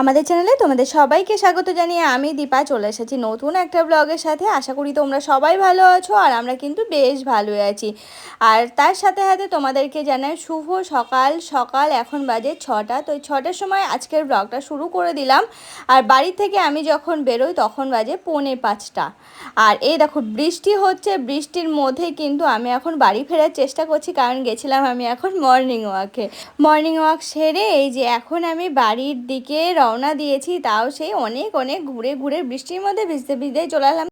আমাদের চ্যানেলে তোমাদের সবাইকে স্বাগত জানিয়ে আমি দীপা, চলে এসেছি নতুন একটা ব্লগের সাথে। আশা করি তোমরা সবাই ভালো আছো আর আমরা কিন্তু বেশ ভালোই আছি। আর তার সাথে সাথে তোমাদেরকে জানাই শুভ সকাল। সকাল এখন বাজে ছটা, তো ছটার সময় আজকের ব্লগটা শুরু করে দিলাম। আর বাড়ি থেকে আমি যখন বেরোই তখন বাজে পৌনে পাঁচটা। আর এই দেখো, বৃষ্টি হচ্ছে, বৃষ্টির মধ্যে কিন্তু আমি এখন বাড়ি ফেরার চেষ্টা করছি, কারণ গেছিলাম আমি এখন মর্নিং ওয়াকে মর্নিং ওয়াক সেরে এই যে এখন আমি বাড়ির দিকে রওনা দিয়েছি, তাও সেই অনেক অনেক ঘুরে ঘুরে বৃষ্টির মধ্যে ভিজতে ভিজতেই চলে এলাম।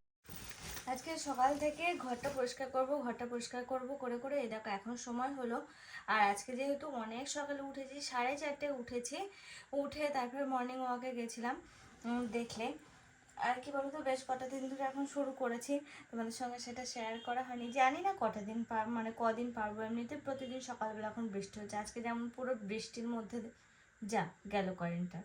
আজকে সকাল থেকে ঘরটা পরিষ্কার করব, ঘরটা পরিষ্কার করব, করে করে এই দেখো এখন সময় হলো। আর আজকে যেহেতু অনেক সকালে উঠেছি, সাড়ে চারটে উঠেছি, উঠে তারপরে মর্নিং ওয়াকে গেছিলাম দেখলে। আর কি বলতো, বেশ কটা দিন ধরে এখন শুরু করেছি, তোমাদের সঙ্গে সেটা শেয়ার করা হয়নি। জানি না কটা দিন পার মানে কদিন পারব, এমনিতে প্রতিদিন সকালবেলা এখন বৃষ্টি হচ্ছে। আজকে যেমন পুরো বৃষ্টির মধ্যে, যা গেল কারেন্টটা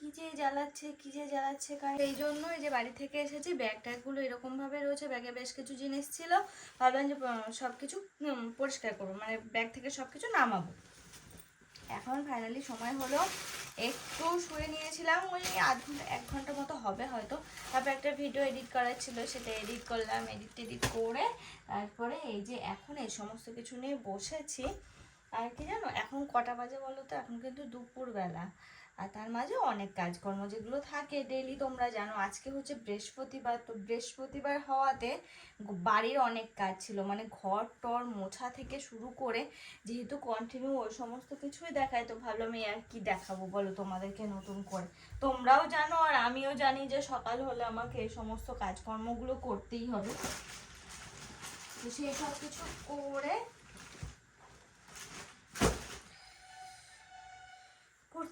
কি যে জ্বালাচ্ছে, কি যে জ্বালাচ্ছে, কারণ এই জন্য এই যে বাড়ি থেকে এসেছি ব্যাগ ট্যাগগুলো এরকম ভাবে রয়েছে, ব্যাগে বেশ কিছু জিনিস ছিল। ভাবলাম যে সব কিছু পরিষ্কার করব মানে ব্যাগ থেকে সব কিছু নামাবো। এখন ফাইনালি সময় হলো, একটু শুয়ে নিয়েছিলাম, ওই আধ ঘণ্টা, এক ঘণ্টা মতো হবে হয়তো। তারপর একটা ভিডিও এডিট করার ছিল, সেটা এডিট করলাম এডিট টেডিট করে, তারপরে এই যে এখন এই সমস্ত কিছু নিয়ে বসেছি। আর কি জানো, এখন কটা বাজে বলো তো? এখন কিন্তু দুপুরবেলা। আর তার মাঝে অনেক কাজকর্ম যেগুলো থাকে ডেলি তোমরা জানো, আজকে হচ্ছে বৃহস্পতিবার, তো বৃহস্পতিবার হওয়াতে বাড়ির অনেক কাজ ছিল। মানে ঘর, টর মোছা থেকে শুরু করে যেহেতু কন্টিনিউ ওই সমস্ত কিছুই দেখায়, তো ভাবলাম এই আর কি দেখাবো বলো তোমাদেরকে নতুন করে। তোমরাও জানো আর আমিও জানি যে সকাল হলে আমাকে এই সমস্ত কাজকর্মগুলো করতেই হবে। তো সেই সব কিছু করে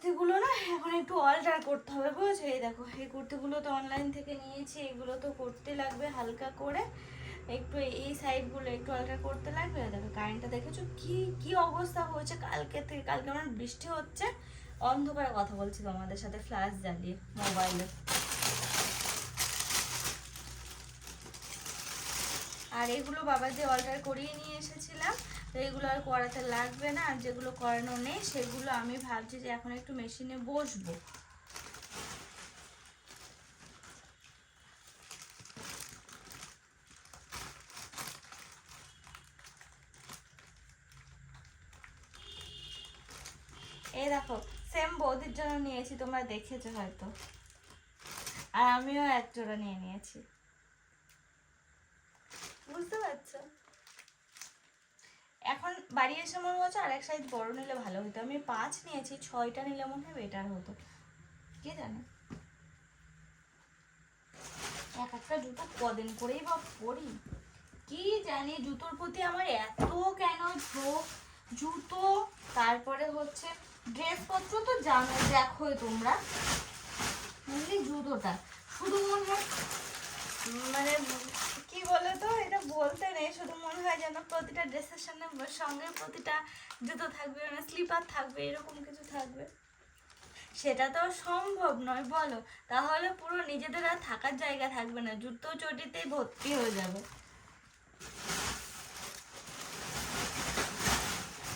কুর্তিগুলো না এখন একটু অল্টার করতে হবে, বুঝেছ? এই দেখো, এই কুর্তিগুলো তো অনলাইন থেকে নিয়েছি, এগুলো তো করতে লাগবে হালকা করে। একটু এই সাইডগুলো একটু অল্টার করতে লাগবে। দেখো কারেন্টটা দেখেছ? কি কি অবস্থা হয়েছে? কালকে থেকে, কালকে আমার বৃষ্টি হচ্ছে। অন্ধকারে কথা বলছি তোমাদের সাথে ফ্ল্যাশ জ্বালিয়ে মোবাইলে আর এগুলো বাবা যে অর্ডার করিয়ে নিয়ে এসেছিলাম। তো এগুলো আর করাতে লাগবে না, আর যেগুলো করানো নেই, সেগুলো আমি ভাবছি যে এখন একটু মেশিনে বসবো। এই দেখো সেম বৌদির জন্য নিয়েছি, তোমরা দেখেছ হয়তো। আর আমিও এক জোড়া নিয়ে নিয়েছি বুঝতে পারছ এখন বাড়ি এসে মনে হচ্ছে আর এক সাইজ বড় নিলে ভালো হতো। আমি পাঁচ নিয়েছি, ছয়টা নিলে মনে হয় বেটার হতো। কে জানে? এক একটা জুতো কদিন করেই বা পরি। কি জানি জুতোর প্রতি আমার এত কেন ঝোঁক? জুতো, তারপরে হচ্ছে ড্রেসপত্র তো জানো, দেখোই তোমরা। মেনলি জুতোটা। শুধু মনে মানে কি বলে তো এটা বলতে নেই শুধু মনে হয় যেন প্রতিটা ড্রেসের সামনে সঙ্গে প্রতিটা জুতো থাকবে মানে স্লিপার থাকবে, এরকম কিছু থাকবে। সেটা তো সম্ভব নয়, বলো। তাহলে পুরো নিজেদের আর থাকার জায়গা থাকবে না, জুতো চটিতেই ভর্তি হয়ে যাবে।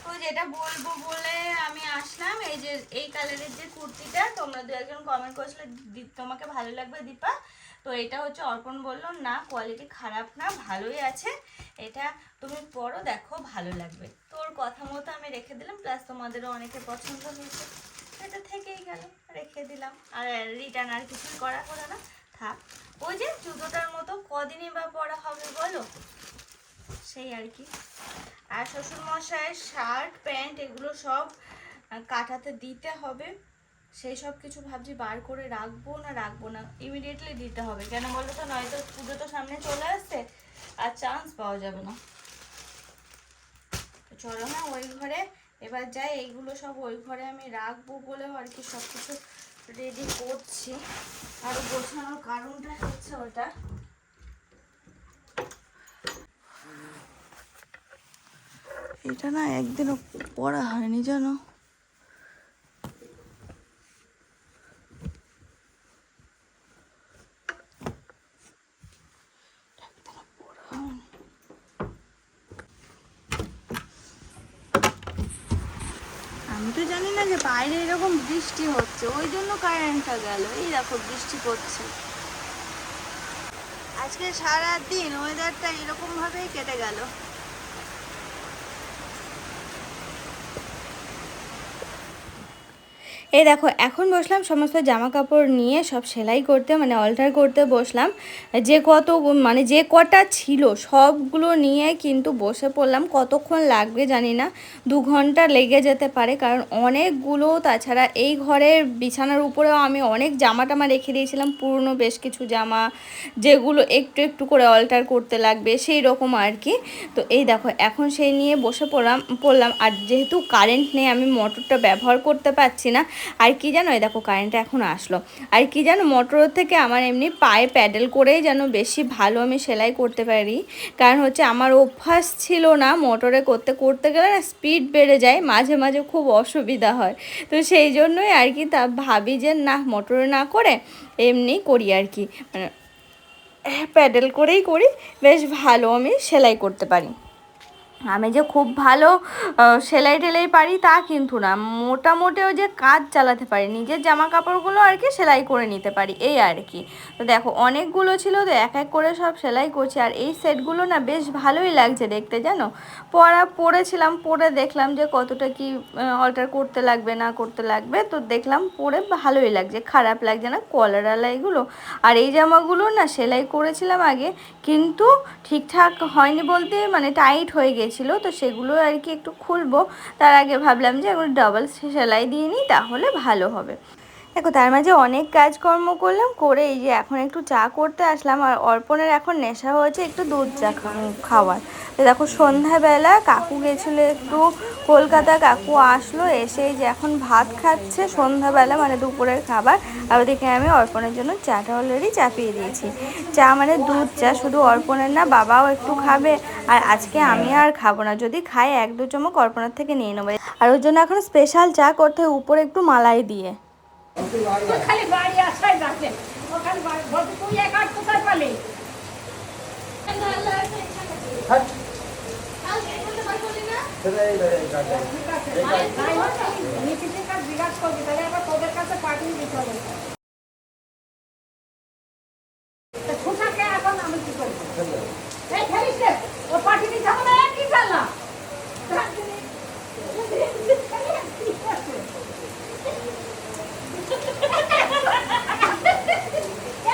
তো যেটা বলব বলে আমি আসলাম, এই যে, এই কালারের যে কুর্তিটা, তোমরা দু একজন কমেন্ট করেছিলে তোমাকে ভালো লাগবে দীপা? তো এটা হচ্ছে অর্পণ বলল, না কোয়ালিটি খারাপ না, ভালোই আছে। এটা তুমি পরো দেখো, ভালো লাগবে। তোর কথা মতো আমি রেখে দিলাম প্লাস তোমাদেরও অনেকে পছন্দ হয়েছে। এটা থেকেই গেল, রেখে দিলাম। আর রিটার্ন আর কিছুই করা হলো না। থাক। ওই যে জুতোটার মতো কদিনই বা পরা হবে বলো? সেই আর কি। আর শ্বশুরমশাইয়ের শার্ট প্যান্ট এগুলো সব কাটাতে দিতে হবে। সেই সব কিছু ভাবছি বার করে রাখব না রাখব না ইমিডিয়েটলি দিতে হবে। কেন বলো তো? নয়তো পুজো তো সামনে চলে আসছে, আর চান্স পাওয়া যাবে না। চলো না, ওই ঘরে এবার যাই, এইগুলো সব ওই ঘরে আমি রাখব বলেও আর কি সব কিছু রেডি করছি। আর গোছানোর কারণটা হচ্ছে ওটা। এটা না একদিনও পড়া হয়নি জানো একদিনও পরা হয়নি। আমি তো জানি না যে পায়ে বাইরে এরকম বৃষ্টি হচ্ছে ওই জন্য কারেন্টটা গেল। এই দেখো বৃষ্টি পড়ছে। আজকে সারা দিন ওয়েদারটা এরকম ভাবেই কেটে গেল। এই দেখো, এখন বসলাম সমস্ত জামা কাপড় নিয়ে সব সেলাই করতে মানে অল্টার করতে বসলাম। যে কত মানে যে কটা ছিল সবগুলো নিয়ে কিন্তু বসে পড়লাম। কতক্ষণ লাগবে জানি না, দু ঘণ্টা লেগে যেতে পারে, কারণ অনেকগুলো, তাছাড়া এই ঘরের বিছানার উপরেও আমি অনেক জামা টামা রেখে দিয়েছিলাম, পুরনো বেশ কিছু জামা, যেগুলো একটু একটু করে অল্টার করতে লাগবে, সেই রকম আর কি। তো এই দেখো, এখন সেই নিয়ে বসে পড়লাম পড়লাম। আর যেহেতু কারেন্ট নেই, আমি মোটরটা ব্যবহার করতে পারছি না আর কি জানো, এই দেখো কারেন্ট এখন আসলো। আর কি জানো মোটর থেকে আমার এমনি পায়ে প্যাডেল করেই যেন বেশি ভালো আমি সেলাই করতে পারি। কারণ হচ্ছে আমার অভ্যাস ছিল না মোটরে করতে করতে গেলে না স্পিড বেড়ে যায়, মাঝে মাঝে খুব অসুবিধা হয়। তো সেই জন্যই আর কি তা ভাবি যে না মোটরে না করে এমনি করি আর কি। মানে প্যাডেল করেই করি, বেশ ভালো আমি সেলাই করতে পারি। আমি যে খুব ভালো সেলাই টেলাই পারি তা কিন্তু না। মোটামুটিও যে কাজ চালাতে পারি, নিজের জামা কাপড়গুলো আর কি সেলাই করে নিতে পারি, এই আর কি। তো দেখো, অনেকগুলো ছিল তো, এক এক করে সব সেলাই করছি, আর এই সেটগুলো না বেশ ভালোই লাগছে দেখতে জানো? পরা, পরেছিলাম, পরে দেখলাম যে কতটা কি অল্টার করতে লাগবে, না করতে লাগবে, তো দেখলাম পরে ভালোই লাগছে, খারাপ লাগছে না কলারওয়ালা এগুলো। আর এই জামাগুলো না সেলাই করেছিলাম আগে, কিন্তু ঠিকঠাক হয়নি বলতে মানে টাইট হয়ে গেছিল তো সেগুলো আর কি একটু খুলবো। তার আগে ভাবলাম যে এগুলো ডাবল সেলাই দিয়ে নিই, তাহলে ভালো হবে। দেখো, তার মাঝে অনেক কাজকর্ম করলাম, করে এই যে এখন একটু চা করতে আসলাম, আর অর্পণের এখন নেশা হয়েছে একটু দুধ চা খাওয়ার। তো দেখো, সন্ধ্যাবেলা কাকু গেছিল একটু, কলকাতা কাকু আসলো, এসে যে এখন ভাত খাচ্ছে সন্ধ্যাবেলা মানে দুপুরের খাবার, আর ওদিকে আমি অর্পণের জন্য চাটা অলরেডি চাপিয়ে দিয়েছি। চা মানে দুধ চা, শুধু অর্পণের না, বাবাও একটু খাবে, আর আজকে আমি আর খাব না, যদি খাই এক দু চমক অর্পণের থেকে নিয়ে নেব। আর ওর জন্য এখন স্পেশাল চা করতে উপরে একটু মালাই দিয়ে। তুই খালি বাড়ি আসাই যাচ্ছে ওখানে বাড়ি বলতে তুই এক আট কোথায় পালি তাই হচ্ছে নীতিদের কাছে জিজ্ঞাসা করবি তাহলে আবার তোদের কাছে পাঠিয়ে দিতে হবে তা খুশাকে এখন আমি কি করব এই ফেলিস রে ও পাঠিয়ে দিতে হবে না কি ফেললাম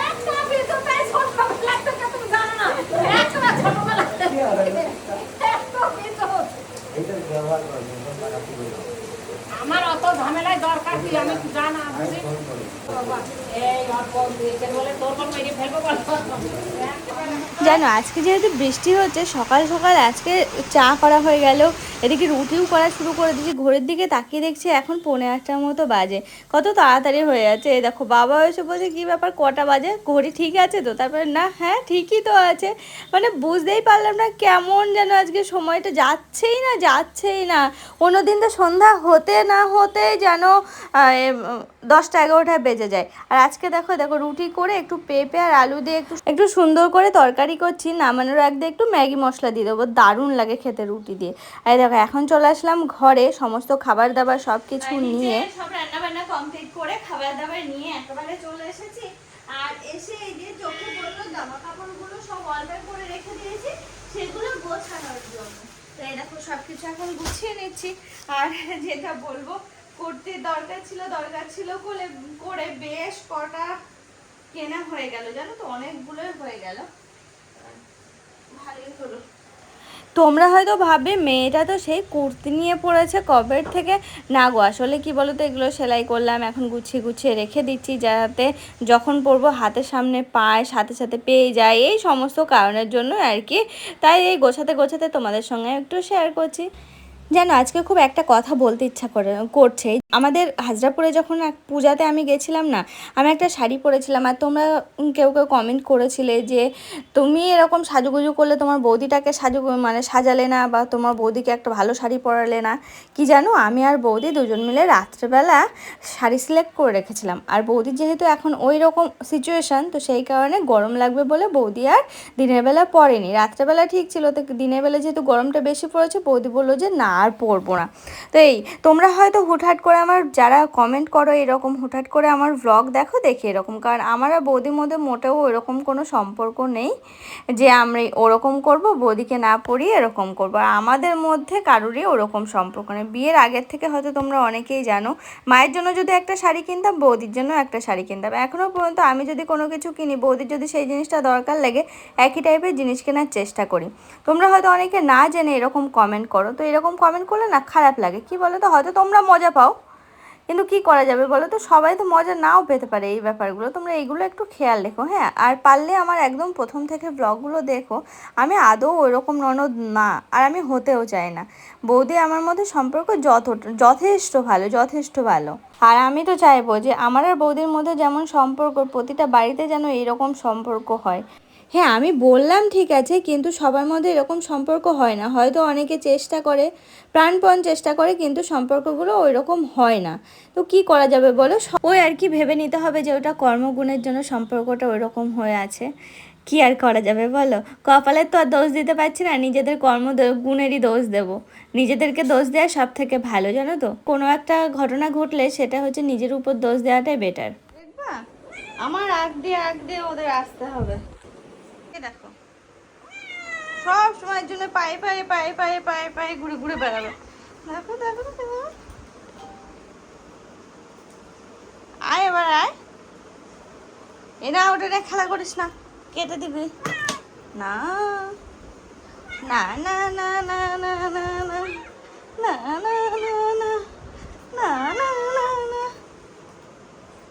একটা বিদ্যুৎ তাই ছোটবেলা থেকে তুমি জানো না একটা ছোটবেলা থেকে একটা বিদ্যুৎ আমার অত ঝামেলায় দরকার কি আমি জানা বুঝি বাবা, এই অল্প একে বলে তোর কোন মেরে ফেলব বল জানো আজকে যেহেতু বৃষ্টি হচ্ছে, সকাল সকাল আজকে চা করা হয়ে গেল। এদিকে রুটিও করা শুরু করে দিয়েছি। ঘড়ির দিকে তাকিয়ে দেখছি এখন পৌনে আটটার মতো বাজে। কত তাড়াতাড়ি হয়ে যাচ্ছে। দেখো, বাবা এসে বলছে, কী ব্যাপার, কটা বাজে? ঘড়ি ঠিক আছে তো? তারপরে, না হ্যাঁ ঠিকই তো আছে। মানে বুঝতেই পারলাম না কেমন যেন আজকে সময়টা যাচ্ছেই না যাচ্ছেই না। অন্যদিন তো সন্ধ্যা হতে না হতে যেন দশটা এগারোটা বেজে যায়। আর আজকে দেখো দেখো রুটি করে একটু পেঁপে আর আলু দিয়ে একটু একটু সুন্দর করে তরকারি করছি নামানোর আগে একটু ম্যাগি মশলা দিয়ে দেবো। দারুণ লাগে খেতে রুটি দিয়ে। আর দেখো এখন চলে আসলাম ঘরে সমস্ত খাবার দাবার সব কিছু নিয়ে সব রান্না বান্না কমপ্লিট করে খাবার দাবার নিয়ে একেবারে চলে এসেছি। আর এসে এই যে চোখে পড়ল জামা কাপড়গুলো সব করে রেখে দিয়েছি সেগুলো গোছানোর জন্য। তো এই দেখো সব কিছু এখন গুছিয়ে নিচ্ছি। আর যেটা বলব করতে দরকার ছিল দরকার ছিল করে করে বেশ কটা কেনা হয়ে গেল, জানো তো? অনেকগুলোই হয়ে গেল। ভালোই হলো। তোমরা হয়তো ভাববে, মেয়েটা তো সেই কুর্তি নিয়ে পড়েছে কবের থেকে? না গো, আসলে কি বলো তো এগুলো সেলাই করলাম, এখন গুছিয়ে গুছিয়ে রেখে দিচ্ছি যাতে যখন পরবো হাতের সামনে পায়, সাথে সাথে পেয়ে যায়, এই সমস্ত কারণের জন্য আর কি। তাই এই গোছাতে গোছাতে তোমাদের সঙ্গে একটু শেয়ার করছি। জানো আজকে খুব একটা কথা বলতে ইচ্ছা করে করছে। আমাদের হাজরাপুরে যখন এক পূজাতে আমি গেছিলাম না, আমি একটা শাড়ি পরেছিলাম আর তোমরা কেউ কেউ কমেন্ট করেছিলে যে তুমি এরকম সাজুগুজু করলে তোমার বৌদিটাকে সাজু মানে সাজালে না বা তোমার বৌদিকে একটা ভালো শাড়ি পরালে না। কি জানো? আমি আর বৌদি দুজন মিলে রাত্রেবেলা শাড়ি সিলেক্ট করে রেখেছিলাম। আর বৌদি যেহেতু এখন ওই রকম সিচুয়েশান তো সেই কারণে গরম লাগবে বলে বৌদি আর দিনের বেলা পরেনি। রাত্রেবেলা ঠিক ছিল, তো দিনের বেলা যেহেতু গরমটা বেশি পড়েছে, বৌদি বলল যে না আর পরবো না। তো এই, তোমরা হয়তো হুটহাট করে আমার যারা কমেন্ট করো এরকম, হুটহাট করে আমার ভ্লগ দেখো, দেখে এরকম। কারণ আমার আর বৌদির মধ্যে মোটেও এরকম কোনো সম্পর্ক নেই যে আমরা ওরকম করব, বৌদিকে না পড়িয়ে এরকম করব। আর আমাদের মধ্যে কারোরই ওরকম সম্পর্ক নেই। বিয়ের আগের থেকে হয়তো তোমরা অনেকেই জানো, মায়ের জন্য যদি একটা শাড়ি কিনতাম, বৌদির জন্য একটা শাড়ি কিনতাম। এখনও পর্যন্ত আমি যদি কোনো কিছু কিনি, বৌদির যদি সেই জিনিসটা দরকার লাগে, একই টাইপের জিনিস কেনার চেষ্টা করি। তোমরা হয়তো অনেকে না জেনে এরকম কমেন্ট করো। তো এরকম কমেন্ট করলে না খারাপ লাগে। কি বলো তো হয়তো তোমরা মজা পাও। কিন্তু কি করা যাবে বলো তো? সবাই তো মজা নাও পেতে পারে এই ব্যাপারগুলো। তোমরা এইগুলো একটু খেয়াল রেখো হ্যাঁ? আর পারলে আমার একদম প্রথম থেকে ব্লগগুলো দেখো। আমি আদৌ ওইরকম ননদ না, আর আমি হতেও চাই না। বৌদি আমার মধ্যে সম্পর্ক যত যথেষ্ট ভালো যথেষ্ট ভালো। আর আমি তো চাইব যে আমার আর বৌদির মধ্যে যেমন সম্পর্ক, প্রতিটা বাড়িতে যেন এরকম সম্পর্ক হয়। হ্যাঁ আমি বললাম ঠিক আছে, কিন্তু সবার মধ্যে এরকম সম্পর্ক হয় না। হয়তো অনেকে চেষ্টা করে, প্রাণপণ চেষ্টা করে, কিন্তু সম্পর্কগুলো ওই রকম হয় না। তো কি করা যাবে বলো? ওই আর কি ভেবে নিতে হবে যে ওটা কর্মগুণের জন্য সম্পর্কটা ওই রকম হয়ে আছে। কি আর করা যাবে বলো? কপালের তো আর দোষ দিতে পারছি না, নিজেদের কর্ম গুণেরই দোষ দেব। নিজেদেরকে দোষ দেওয়া সব থেকে ভালো, জানো তো? কোনো একটা ঘটনা ঘটলে সেটা হচ্ছে নিজের উপর দোষ দেওয়াটাই বেটার দেখবা? আমার আগ দিয়ে আগ দিয়ে ওদের আসতে হবে। সব সময়ের জন্য পায়ে পায়ে পায়ে পায়ে পায়ে পায়ে ঘুরে ঘুরে বেড়াবে দেখো দেখো আয় এবার আয় এনা ওটা খেলা করিস না কেটে দিবি না না না না না না না না না না না না না না না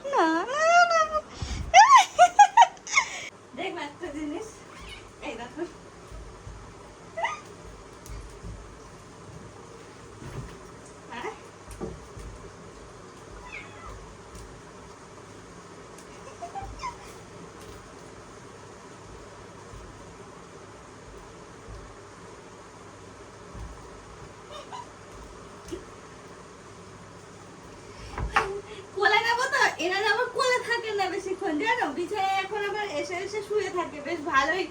না না দেখবে একটা জিনিস এই দেখো হ্যাঁ? কোলে নেব তো এরা আবার কোলে থাকে না বেশিক্ষণ জানো? বিছানায় এখন আবার এসে এসে শুয়ে থাকে বেশ ভালোই।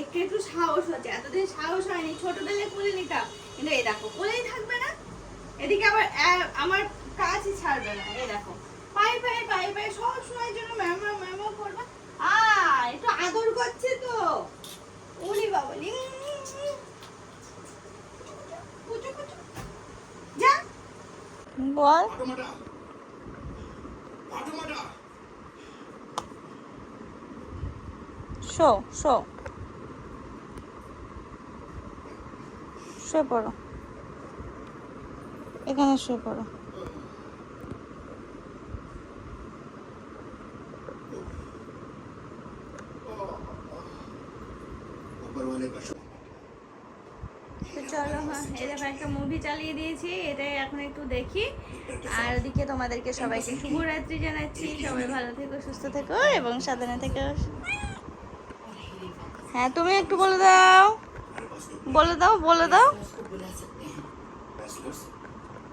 একটু একটু সাহস হচ্ছে। এতদিন সাহস হয়নি ছোটবেলায় কোলে নিতাম। কিন্তু এই দেখো কোলেই থাকবে না এদিকে আবার আমার কাজই ছাড়বে না এই দেখো। পায়ে পায়ে পায়ে পায়ে সব সময়ের জন্য ম্যামা ম্যামা করবে। আ একটু আদর করছে তো। কুচু যা। বল। শো শো। শুয়ে পড়ো। এখানে শুয়ে পড়ো। চলো হ্যাঁ, একটা মুভি চালিয়ে দিয়েছি এটাই এখন একটু দেখি। আর ওদিকে তোমাদেরকে সবাইকে শুভরাত্রি। জানাচ্ছি। সবাই ভালো থেকো সুস্থ থেকো এবং সাধারণ থেকো। হ্যাঁ তুমি একটু বলে দাও। বলে দাও বলে দাও।